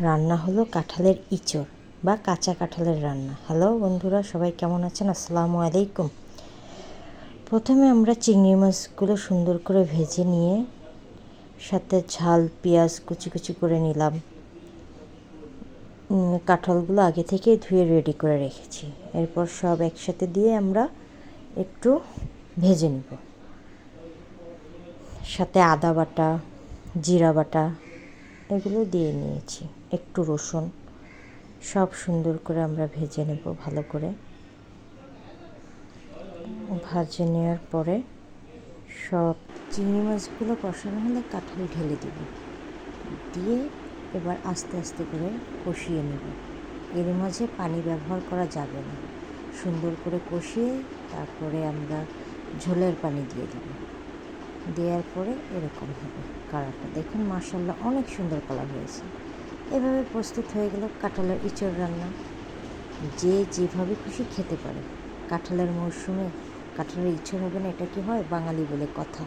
রান্না হলো কাঁঠালের ইঁচড় বা কাঁচা কাঁঠালের রান্না। হ্যালো বন্ধুরা, সবাই কেমন আছেন? আসসালামু আলাইকুম। প্রথমে আমরা চিংড়ি মাছগুলো সুন্দর করে ভেজে নিয়ে সাথে ঝাল, পেঁয়াজ কুচি কুচি করে নিলাম। কাঁঠালগুলো আগে থেকেই ধুয়ে রেডি করে রেখেছি। এরপর সব একসাথে দিয়ে আমরা একটু ভেজে নিব। সাথে আদা বাটা, জিরা বাটা এগুলো দিয়ে নিয়েছি। একটু রসুন, সব সুন্দর করে আমরা ভেজে নেব ভালো করে। ভাজে নেওয়ার পরে সব চিংড়ি মাছগুলো কষানো হলে কাঁঠাল ঢেলে দেব। দিয়ে এবার আস্তে আস্তে করে কষিয়ে নেব। এর মাঝে পানি ব্যবহার করা যাবে না। সুন্দর করে কষিয়ে তারপরে আমরা ঝোলের পানি দিয়ে দেব। দেওয়ার পরে এরকম হবে কালারটা। দেখুন মার্শাল্লাহ অনেক সুন্দর কালার হয়েছে। এভাবে প্রস্তুত হয়ে গেল কাঁঠালের ইঁচড় রান্না। যে যেভাবে খুশি খেতে পারে। কাঁঠালের মরশুমে কাঁঠালের ইঁচড় হবে না, এটা কি হয়? বাঙালি বলে কথা।